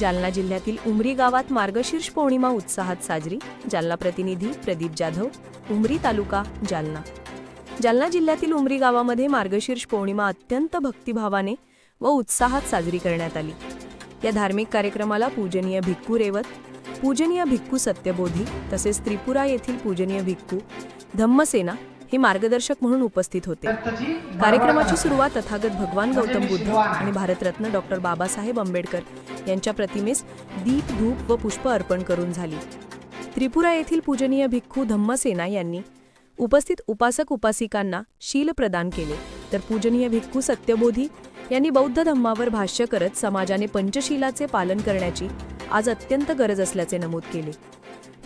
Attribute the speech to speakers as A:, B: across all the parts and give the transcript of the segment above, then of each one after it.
A: जालना जिल्ह्यातील उमरी गावात मार्गशीर्ष पौर्णिमा उत्साहात साजरी. जालना प्रतिनिधी प्रदीप जाधव उमरी तालुका जालना. जालना जिल्ह्यातील उमरी गावामध्ये मार्गशीर्ष पौर्णिमा अत्यंत भक्तिभावाने व उत्साहात साजरी करण्यात आली. या धार्मिक कार्यक्रमाला पूजनीय भिक्खू रेवत पूजनीय भिक्खू सत्यबोधी तसेच त्रिपुरा येथील पूजनीय भिक्खू धम्मसेना हे मार्गदर्शक म्हणून उपस्थित होते. कार्यक्रमाची सुरुवात तथागत भगवान गौतम बुद्ध आणि भारतरत्न डॉक्टर बाबासाहेब आंबेडकर यांच्या प्रतिमेस दीप धूप व पुष्प अर्पण करून झाली. त्रिपुरा येथील पूजनीय भिक्खू धम्मसेना यांनी उपस्थित उपासक उपासिकांना शील प्रदान केले. तर पूजनीय भिक्खू सत्यबोधी यांनी बौद्ध धम्मावर भाष्य करत समाजाने पंचशीलाचे पालन करण्याची आज अत्यंत गरज असल्याचे नमूद केले.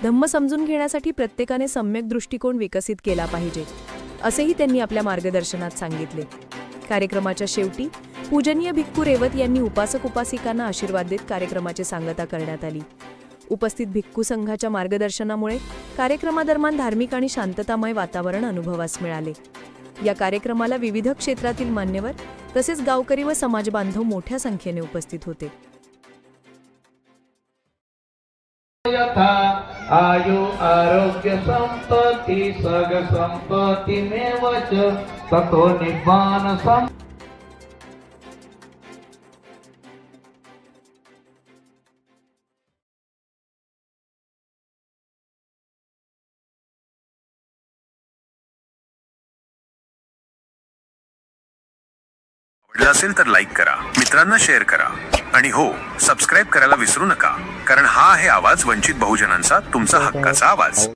A: धम्म समजून घेण्यासाठी प्रत्येकाने सम्यक दृष्टिकोन विकसित केला पाहिजे असेही त्यांनी आपल्या मार्गदर्शनात सांगितले. कार्यक्रमाच्या शेवटी पूजनीय भिक्खू रेवत यांनी उपासक उपासिकांना आशीर्वाद देत कार्यक्रमाची सांगता करण्यात आली. उपस्थित भिक्खू संघाच्या मार्गदर्शनामुळे कार्यक्रमादरम्यान धार्मिक आणि शांततामय वातावरण अनुभवास मिळाले. या कार्यक्रमाला विविध क्षेत्रातील मान्यवर तसेच गावकरी व समाजबांधव मोठ्या संख्येने उपस्थित होते.
B: आयु आरोग्य संपत्ति सग संपत्ति में वच ततो निब्बान सम
C: असेल तर लाईक करा. मित्रांना शेअर करा. आणि हो सबस्क्राईब करायला विसरू नका कारण हा आहे आवाज वंचित बहुजनांचा तुमचा हक्काचा आवाज.